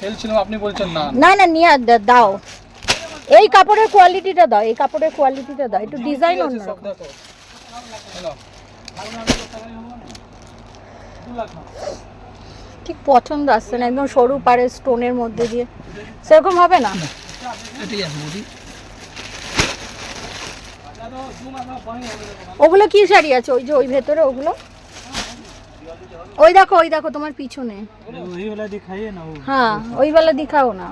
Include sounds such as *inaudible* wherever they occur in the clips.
ফেলছিলাম আপনি বলছেন না। না না নিয়ে দাও। এই কাপড়ের কোয়ালিটিটা দাও এই কাপড়ের কোয়ালিটিটা দাও। একটু ডিজাইন অন্য ঠিক পছন্দ আসছে না একদম সরু পাড়ে স্টোনের মধ্যে দিয়ে। সেরকম হবে না? বৌদি। ওগুলো কি শাড়ি আছে? ওই যে ওই ভেতরে ওগুলো? ওই দেখো ওই দেখো তোমার পিছনে वही वाला दिखाइए ना वो হ্যাঁ ওই বেলা দেখাও না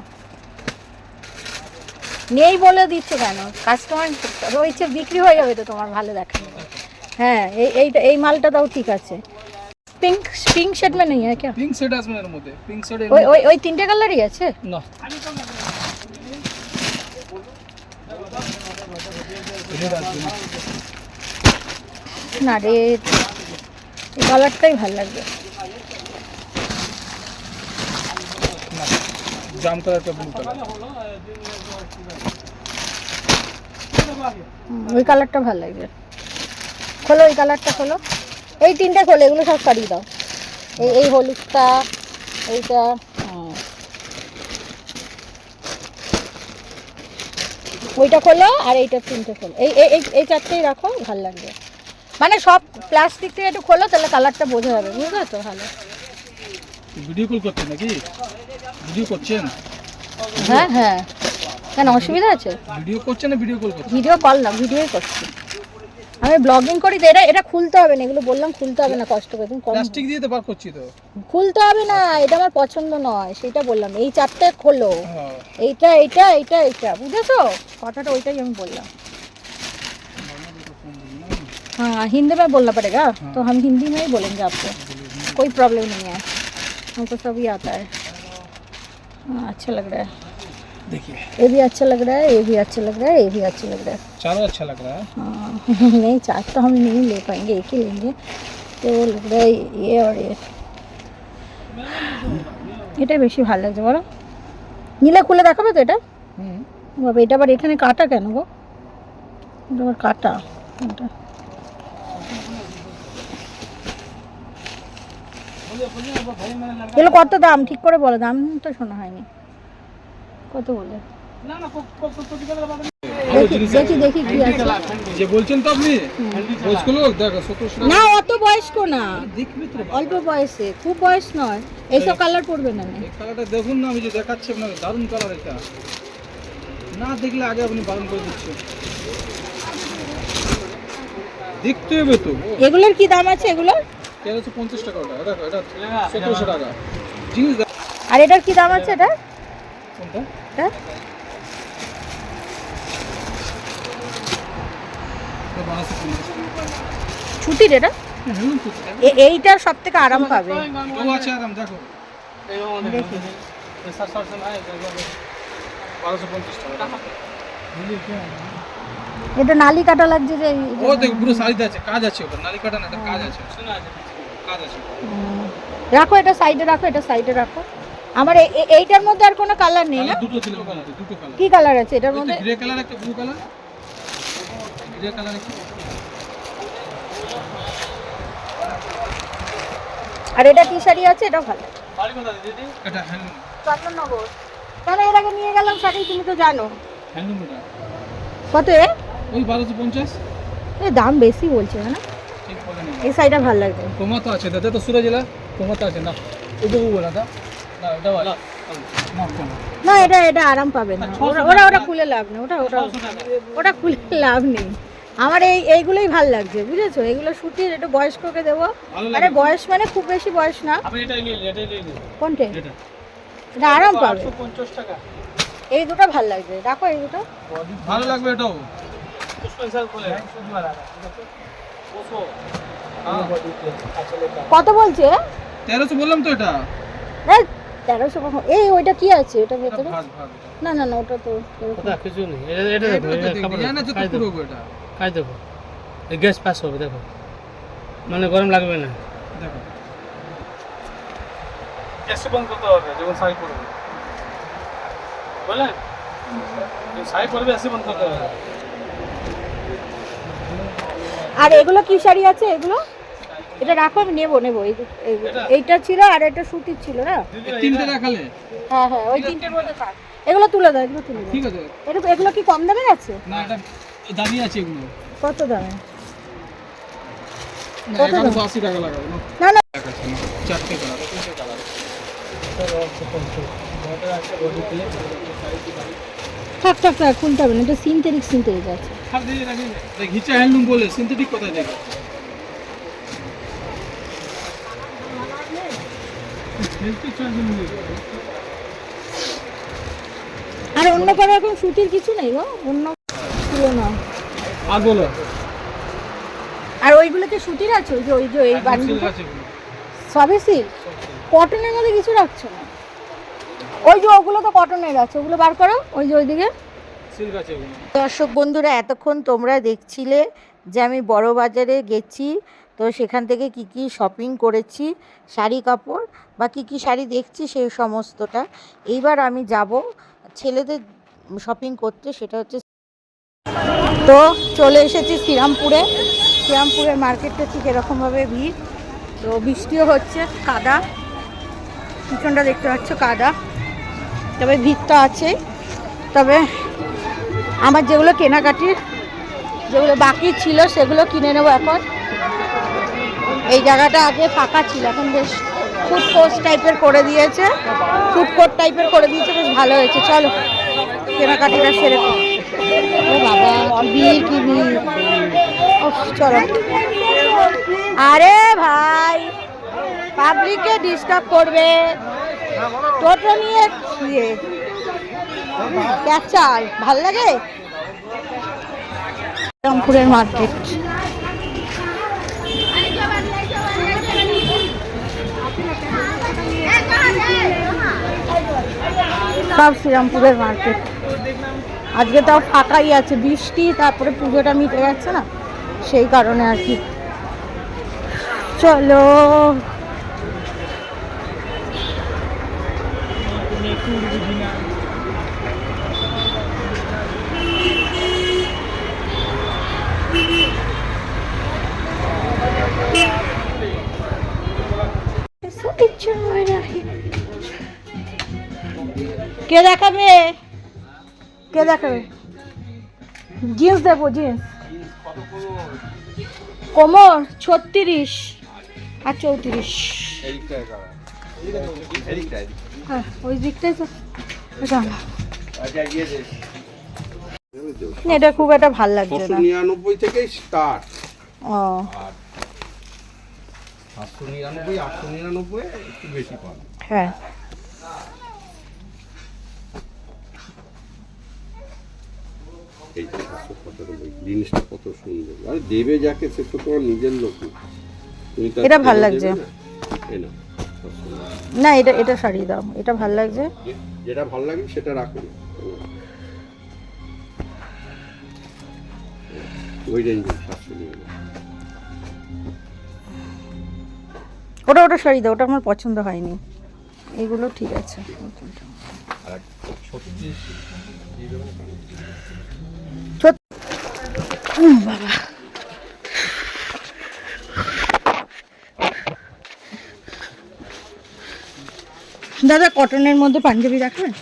নেই বলে দিচ্ছ কেন কাস্টমার রয়েছে বিক্রি হয়ে যাবে তো তোমার ভালো দেখা হ্যাঁ এই এইটা এই মালটা দাও ঠিক আছে পিঙ্ক পিঙ্ক শেড में नहीं है क्या পিঙ্ক সেট আসবে এর মধ্যে পিঙ্ক সেট ওই ওই ওই তিনটে কালারই আছে না রেড আসবে না না রে এই কালারটাই ভালো লাগবে। জাম কালারটা ব্লু কালার ওই কালারটা ভালো লাগবে। খোলো ওই কালারটা খোলো। এই তিনটে খোলো এগুলো সব সারিয়ে দাও। এই এই হলুদটা এইটা। ওইটা খোলো আর এইটা তিনটে খোলো। এই এই এই- এই চারটেই রাখো ভালো লাগবে। মানে সব প্লাস্টিক থেকে একটু খোলো তাহলে কালারটা বোঝা যাবে। বুঝলে তো? ভালো। ভিডিও কল করছেন নাকি? ভিডিও করছেন? হ্যাঁ হ্যাঁ। কেন অসুবিধা আছে? ভিডিও করছেন না ভিডিও কল করছেন? ভিডিও কল না ভিডিওই করছি। আমি ব্লগিং করি তো এটা এটা খুলতে হবে না এগুলো বললাম খুলতে হবে না কষ্ট করে তুমি প্লাস্টিক দিয়ে তো বার করছি তো। খুলতে হবে না এটা আমার পছন্দ নয় সেটা বললাম। এই চারটে খোলো। হ্যাঁ। এইটা এইটা এইটা এইটা বুঝেছ? কথাটা ওইটাই আমি বললাম। हाँ हिंदी में बोलना पड़ेगा तो हम हिंदी में ही बोलेंगे आपको कोई प्रॉब्लम नहीं है हमको सभी आता है हाँ अच्छा लग रहा है देखिए ये भी अच्छा लग रहा है ये भी अच्छा लग रहा है ये भी अच्छा लग रहा है चारों अच्छा लग रहा है हाँ *laughs* नहीं चार तो हम नहीं ले पाएंगे एक ही लेंगे তো लग रहा है ये और ये এটাই বেশি ভালো লাগছে বলো নিলে খুলে দেখাবে তো এটা হুম বাবা এটা আবার এখানে কাটা কেন গো এটা আবার কাটা এটা এগুলো কত দাম? ঠিক করে বলো দাম তো শোনা হয়নি। কত বলে? দেখি দেখি দেখি কি আছে। যে বলছেন তো আপনি? বয়স্ক লোক দেখো না অত বয়স্ক না। অল্প বয়সে খুব বয়স নয়। এইসব কালার পড়বে না। না এই কালারটা দেখুন না আমি যে দেখাচ্ছি আপনাকে দারুণ কালার এটা। না দেখলে আগে আপনি বারণ করে দিচ্ছে দেখতে হবে তো। এগুলোর কি দাম আছে এগুলোর? পঞ্চাশ টাকা ওটা দেখো এটা সতেরোশো টাকা। জিনিস আর এটার কি দাম আছে এটা? কোনটা? এটা? ছুটির এটা? এইটার সব থেকে আরাম পাবে। ও আছে আরাম দেখো। এটা নালি কাটা লাগছে যে এই- ও দেখো পুরো শাড়িতে আছে কাজ আছে ওটা নারী কাটা না এটা কাজ আছে। কাজ আছে। রাখো এটা সাইডে রাখো এটা সাইডে রাখো। আমার এইটার মধ্যে আর কোনো কালার নেই না? দুটো ছিল ওখানে দুটো কালার কি কালার আছে এটার মধ্যে? গ্রে কালার একটা ব্লু কালার গ্রে কালার একটা আর এটা কি শাড়ি আছে এটা ভালো এটা হ্যান্ডলুম চন্দননগর। তাহলে এর আগে নিয়ে গেলাম শাড়ি তুমি তো জানো। হ্যান্ডলুম এটা কত এ? ওই বারোশো পঞ্চাশ। এ দাম বেশি বলছে না এই শাড়িটা ভালো লাগবে। তোমার তো আছে দাদা তো সুরজ জেলা তোমার তো আছে না। ওদেরও বলা দা না এটা বলা না এটা এটা আরাম পাবে না। ওরা ওরা ওটা খুলে লাভ নেই। ওটা ওটা ওটা খুলে লাভ নেই। আমার এই এইগুলোই ভালো লাগছে বুঝেছ? এগুলো সুতির একটু বয়স্ককে দেবো। ভালো আরে বয়স মানে খুব বেশি বয়স না। আপনি এটাই নিয়ে এটাই নিয়ে নিন। কোনটে? এটা। এটা আরাম পাবে। পঞ্চাশ টাকা। এই দুটো ভালো লাগবে। রাখো এই দুটো। ভালো লাগবে এটাও। কত বলছে? তেরোশো বললাম তো এটা। এই তেরোশো কখন এই ওইটা কি আছে? ভেতরে? ভাত না না না ওটা তো কিছু নেই। এটা এটা দেখো এটা গ্যাস পাস হবে দেখো। মানে গরম লাগবে না। দেখো। বন্ধ করতে হবে যখন পরবে এসে বন্ধ করতে হবে। আর এগুলো কি শাড়ি আছে? এগুলো? এটা রাখো আমি নেব নেব। এই এইটা ছিল আর এটা সুতির ছিল না? তিনটে দেখালে? হ্যাঁ হ্যাঁ ওই তিনটের মধ্যে থাক। এগুলো তুলে দাও এগুলো তুলে দাও। ঠিক আছে। এগুলো কি কম দামের আছে? না এটা দামি আছে এগুলো। কত দামে? না দাম? না? চারটে থাক থাক থাক খুলতে হবে না এটা সিনথেটিক সিনথেটিক আছে। হিচা হ্যান্ডলুম বলে সিনথেটিক কোথায় দেখ? আর অন্য কারও এখন সুতির কিছু নেই গো? অন্য না। আর বলো আর ওইগুলোতে সুতির আছে? ওই যে ওই যে এই বান্ডিলটা সবই সিল্ক কটনের মধ্যে কিছু রাখছো না? ওই যে ওগুলো তো কটনের আছে। ওগুলো বার করো ওই যে ওইদিকে। সিল্ক আছে এগুলো। দর্শক বন্ধুরা এতক্ষণ তোমরা দেখছিলে যে আমি বড় বাজারে গেছি। তো সেখান থেকে কি কি শপিং করেছি, শাড়ি কাপড় বা কি কি শাড়ি দেখছি সেই সমস্তটা। এইবার আমি যাব ছেলেদের শপিং করতে, সেটা হচ্ছে তো চলে এসেছি শ্রীরামপুরে। শ্রীরামপুরের মার্কেটটা ঠিক এরকমভাবে ভিড়। তো বৃষ্টিও হচ্ছে, কাদা। পিছনটা দেখতে পাচ্ছ কাদা। তবে ভিড়টা আছে। তবে আমার যেগুলো কেনাকাটির, যেগুলো বাকি ছিল সেগুলো কিনে নেব এখন। এই জায়গাটা আগে ফাঁকা ছিল, এখন বেশ ফুড কোর্ট টাইপের করে দিয়েছে। ফুড কোর্ট টাইপের করে দিয়েছে, বেশ ভালো হয়েছে। চলো, কেনাকাটিটা সেরে বাবা ভিড়, কি ভিড়। চলো। আরে ভাই পাবলিককে ডিস্টার্ব করবে। টোটো নিয়ে ইয়ে ক্যাচাল ভালো লাগে? রামপুরের মার্কেট সব শ্রীরামপুরের মার্কেট আজকে তাও ফাঁকাই আছে, বৃষ্টি, তারপরে পুজোটা মিটে যাচ্ছে না, সেই কারণে আর কি। চলো। কে দেখাবে? কে দেখাবে? জিন্স দেবো জিন্স। কোমর ছত্রিশ আর চৌত্রিশ। হ্যাঁ ওই দিকটাই তো। এটা। না, এটা খুব একটা ভালো লাগছে না। নিরানব্বই থেকে স্টার্ট ও। নিরানব্বই আটশো নিরানব্বই একটু বেশি পান হ্যাঁ। এই যে পঁচানব্বই জিনিসটা কত সুন্দর। আরে দেবে যাকে সে তো তোমার নিজের লোক। এটা ভালো লাগছে। না? এই না না এটা এটা শাড়ি দাও। এটা ভালো লাগছে। যেটা ভালো লাগে সেটা রাখুন ওই রেঞ্জে সাতশো নিরানব্বই ওটা ওটা শাড়ি দাও। ওটা আমার পছন্দ হয়নি। এগুলো ঠিক আছে আর ছত্রিশ ছোট- উম, দাদা, কটনের মধ্যে পাঞ্জাবি রাখবেন?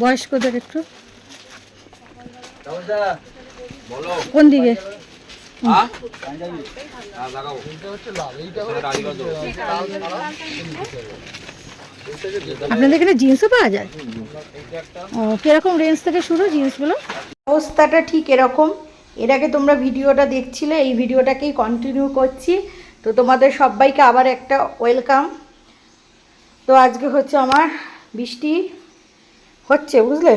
বয়স্কদের একটু। কোন দিকে? আপনাদের এখানে জিন্সও পাওয়া যায়? ও, কীরকম রেঞ্জ থেকে শুরু জিন্সগুলো অবস্থাটা ঠিক এরকম। এর আগে তোমরা ভিডিওটা দেখছিলে, এই ভিডিওটাকেই কন্টিনিউ করছি। তো তোমাদের সবাইকে আবার একটা ওয়েলকাম তো আজকে হচ্ছে আমার বৃষ্টি হচ্ছে, বুঝলে?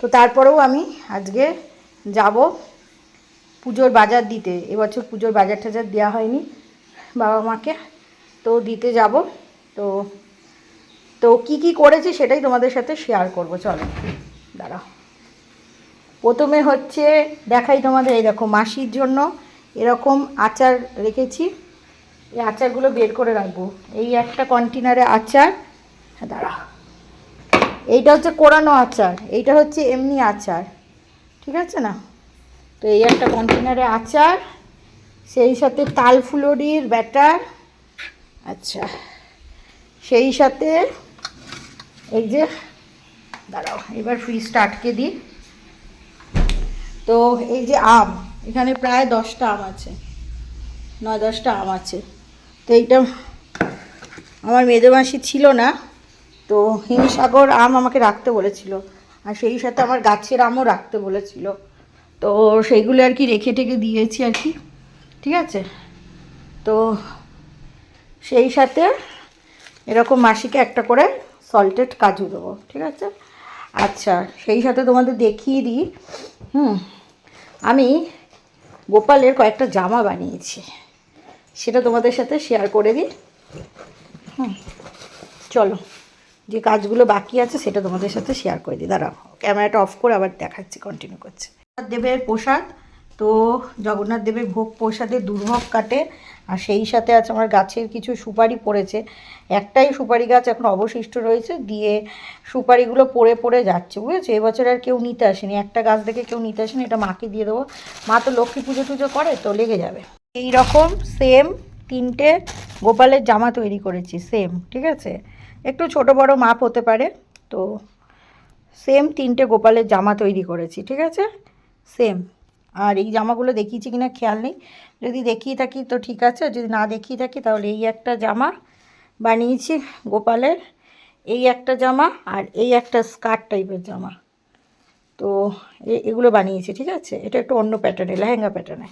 তো তারপরেও আমি আজকে যাব পুজোর বাজার দিতে। এবছর পুজোর বাজার টাজার দেওয়া হয়নি বাবা মাকে। তো দিতে যাব। তো তো কি কি করেছি সেটাই তোমাদের সাথে শেয়ার করব। চলো, দাঁড়াও। প্রথমে হচ্ছে দেখাই তোমাদের এই দেখো মাসির জন্য এরকম আচার রেখেছি। এই আচারগুলো বের করে রাখব। এই একটা কন্টেনারে আচার। হ্যাঁ দাঁড়াও এইটা হচ্ছে কোরানো আচার। এইটা হচ্ছে এমনি আচার। ঠিক আছে না? তো এই একটা কন্টেনারে আচার। সেই সাথে তাল ব্যাটার। আচ্ছা। সেই সাথে এই যে, দাঁড়াও, এবার ফ্রিজটা আটকে দিই। তো এই যে আম, এখানে প্রায় দশটা আম আছে। নয়, দশটা আম আছে। তো এইটা আমার মেজমাসি ছিল না, তো হিমসাগর আম আমাকে রাখতে বলেছিল। আর সেই সাথে আমার গাছের আমও রাখতে বলেছিল। তো সেইগুলো আর কি রেখে টেকে দিয়েছি আর কি, ঠিক আছে? তো সেই সাথে এরকম মাসিকে একটা করে সল্টেড কাজু দেবো, ঠিক আছে? আচ্ছা সেই সাথে তোমাদের দেখিয়ে দিই। হুম, আমি গোপালের কয়েকটা জামা বানিয়েছি। সেটা তোমাদের সাথে শেয়ার করে দিই। হুম, চলো, যে কাজগুলো বাকি আছে সেটা তোমাদের সাথে শেয়ার করে দিই। দাঁড়াও ক্যামেরাটা অফ করে আবার দেখাচ্ছি কন্টিনিউ করছে। দেবের প্রসাদ তো জগন্নাথ দেবের ভোগ প্রসাদে দুর্ভোগ কাটে, আর সেই সাথে আছে আমার গাছের কিছু সুপারি পড়েছে। একটাই সুপারি গাছ এখন অবশিষ্ট রয়েছে, দিয়ে সুপারিগুলো পড়ে পড়ে যাচ্ছে, বুঝেছ? এবছর আর কেউ নিতে আসেনি। একটা গাছ দেখে কেউ নিতে আসেনি, এটা মাকে দিয়ে দেবো। মা তো লক্ষ্মী পুজো টুজো করে, তো লেগে যাবে। এই রকম সেম তিনটে গোপালের জামা তৈরি করেছি সেম ঠিক আছে? একটু ছোট বড় মাপ হতে পারে, তো সেম তিনটে গোপালের জামা তৈরি করেছি, ঠিক আছে? সেম আর এই জামাগুলো দেখিয়েছি কিনা খেয়াল নেই। যদি দেখিয়ে থাকি তো ঠিক আছে যদি না দেখিয়ে থাকি তাহলে এই একটা জামা বানিয়েছি গোপালের। এই একটা জামা আর এই একটা স্কার্ট টাইপের জামা। তো এগুলো বানিয়েছি, ঠিক আছে? এটা একটু অন্য প্যাটার্নে লেহেঙ্গা প্যাটার্নে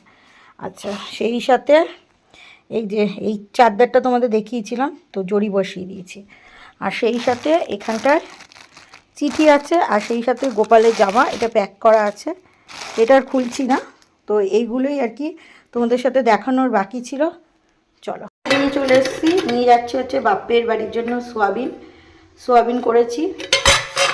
আচ্ছা সেই সাথে এই যে, এই চাদরটা তোমাদের দেখিয়েছিলাম, তো জড়ি বসিয়ে দিয়েছি। আর সেই সাথে এখানটায় চিঠি আছে, আর সেই সাথে গোপালের জামা, এটা প্যাক করা আছে। এটা আর খুলছি না। তো এইগুলোই আর কি তোমাদের সাথে দেখানোর বাকি ছিল। চলো। নিয়ে চলে এসেছি। নিয়ে যাচ্ছি হচ্ছে বাপ্পের বাড়ির জন্য সোয়াবিন। সোয়াবিন করেছি।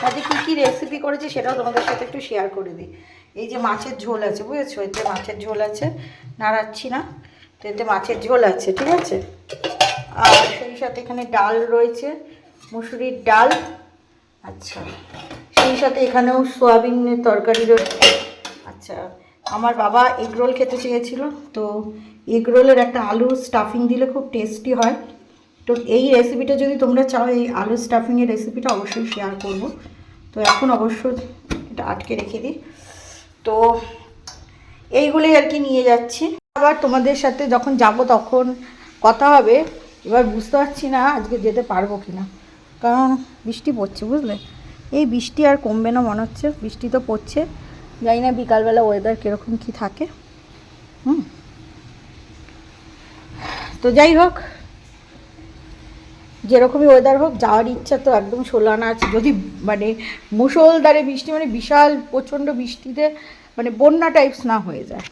তাতে কী কী রেসিপি করেছি সেটাও তোমাদের সাথে একটু শেয়ার করে দিই। এই যে মাছের ঝোল আছে, বুঝেছ? এতে মাছের ঝোল আছে। নাড়াচ্ছি না। তো এতে মাছের ঝোল আছে, ঠিক আছে? আর সেই সাথে এখানে ডাল রয়েছে, মুসুরির ডাল। আচ্ছা। সেই সাথে এখানেও সোয়াবিনের তরকারি রয়েছে। আচ্ছা আমার বাবা এগ রোল খেতে চেয়েছিল, তো এগ রোলের একটা আলু স্টাফিং দিলে খুব টেস্টি হয়। তো এই রেসিপিটা যদি তোমরা চাও, এই আলু স্টাফিংয়ের রেসিপিটা অবশ্যই শেয়ার করব। তো এখন অবশ্য এটা আটকে রেখে দিই। তো এইগুলোই আর কি নিয়ে যাচ্ছি। আবার তোমাদের সাথে যখন যাব তখন কথা হবে। এবার বুঝতে পারছি না আজকে যেতে পারব কি না কারণ বৃষ্টি পড়ছে, বুঝলে? এই বৃষ্টি আর কমবে না মনে হচ্ছে। বৃষ্টি তো পড়ছে। জানি না বিকালবেলা ওয়েদার কীরকম কী থাকে। হুম। তো যাই হোক, যেরকমই ওয়েদার হোক, যাওয়ার ইচ্ছা তো একদম ষোলানা আছে। যদি মানে মুষলধারে বৃষ্টি মানে বিশাল প্রচণ্ড বৃষ্টিতে মানে বন্যা টাইপস না হয়ে যায়।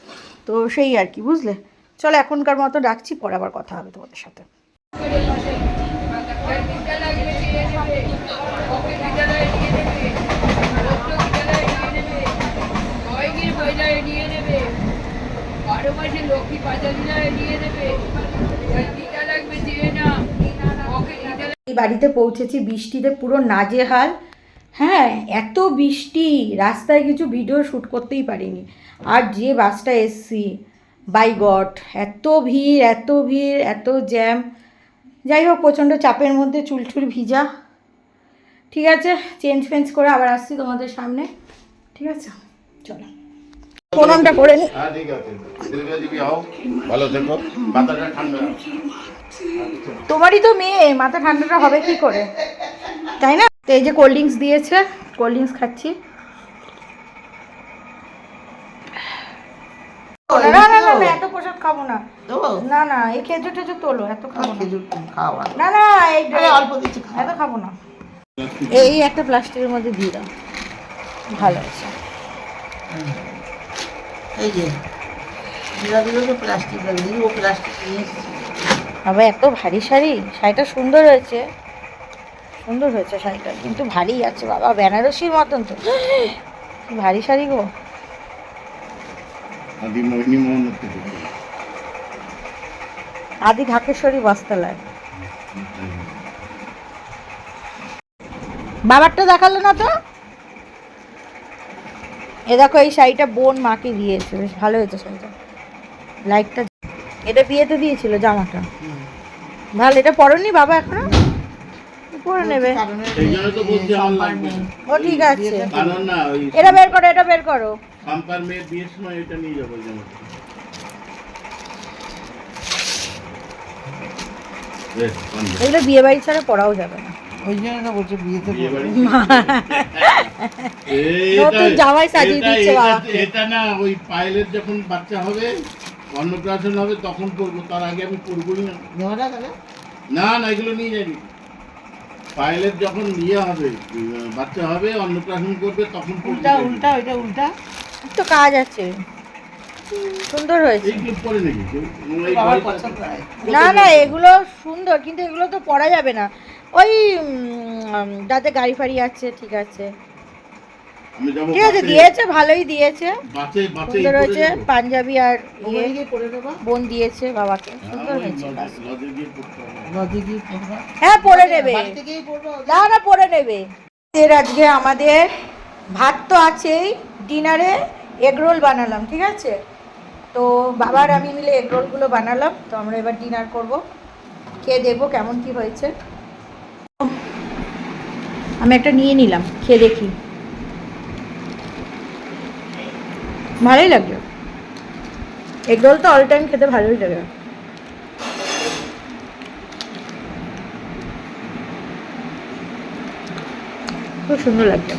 তো সেই আর কি, বুঝলে? চলো এখনকার মতো রাখছি, পরে আবার কথা হবে তোমাদের সাথে। লক্ষ্মী বাড়িতে পৌঁছেছি, বৃষ্টিতে পুরো নাজেহাল। হ্যাঁ এত বৃষ্টি, রাস্তায় কিছু ভিডিও শ্যুট করতেই পারিনি। আর যে বাসটা এসছি, বাই গড, এত ভিড় এত ভিড়, এত জ্যাম। যাই হোক, প্রচণ্ড চাপের মধ্যে চুলটুল ভিজা। ঠিক আছে, চেঞ্জ ফেঞ্জ করে আবার আসছি তোমাদের সামনে। ঠিক আছে, চলো। প্রণামটা করে নি। হ্যাঁ ভালো থেকো। মাথাটা ঠান্ডা তোমারই তো মেয়ে মাথা ঠান্ডাটা হবে কি করে? তাই না? তো এই যে কোল্ড ড্রিঙ্কস দিয়েছে কোল্ড ড্রিঙ্কস খাচ্ছি। না না না এত প্রসাদ খাব না। না না এই খেজুর টেজুর তোলো এত খাব না। না না এই অল্প কিছু এত খাব না। এই একটা প্লাস্টিকের মধ্যে দিয়ে দাও। ভালো আছে। এই যে প্লাস্টিক লাগবে ও প্লাস্টিক নিয়ে আবার এত ভারী শাড়ি? শাড়িটা সুন্দর হয়েছে। সুন্দর হয়েছে শাড়িটা কিন্তু ভারী আছে বাবা বেনারসির মতন তো। ভারী শাড়ি গো। আদি মোহিনী মোহন আদি ঢাকেশ্বরী বস্তালায় বাবারটা দেখাল না তো? এ দেখো এই শাড়িটা বোন মাকে দিয়েছে। বেশ ভালো হয়েছে শাড়িটা। লাইটটা এটা বিয়েতে দিয়েছিল জামাটা। ভালো এটা পরনি বাবা এখনও? পরে নেবে। ও ঠিক আছে। এটা বের করো এটা বের করো। বিয়ের সময় এটা নিয়ে বেশ, এগুলো বিয়ে বাড়ি ছাড়া পড়াও যাবে না। ওই জন্য তো বলছে বিয়েতে বিয়ে নতুন জামাই সাজিয়ে দিচ্ছে এটা- না ওই পাইলের যখন বাচ্চা হবে অন্নপ্রাশন হবে তখন করব। তার আগে আমি করবোই না। জামাটা তাহলে? না না এগুলো নিয়ে যাবি পাইলের যখন ইয়ে হবে বাচ্চা হবে অন্নপ্রাশন করবে তখন উল্টা উল্টা ওইটা উল্টা? তো কাজ আছে। সুন্দর হয়েছে। হয়। না না এগুলো সুন্দর কিন্তু এগুলো তো পরা যাবে না। ওই যাতে গাড়ি ফাড়ি আছে ঠিক আছে। আমি যাব ঠিক আছে দিয়েছে ভালোই দিয়েছে। সুন্দর হয়েছে পাঞ্জাবি আর ইয়ে বোন দিয়েছে বাবাকে। সুন্দর হয়েছে হ্যাঁ পরে নেবে। না না পরে নেবে। এর আজকে আমাদের ভাত তো আছেই। ডিনারে এগ রোল বানালাম ঠিক আছে? তো বাবার আমি মিলে এগ রোলগুলো বানালাম। তো আমরা এবার ডিনার করব। খেয়ে দেখব কেমন কি হয়েছে। আমি একটা নিয়ে নিলাম, খেয়ে দেখি। ভালোই লাগল। এগ রোল তো অল টাইম খেতে ভালোই লাগে। খুব সুন্দর লাগল।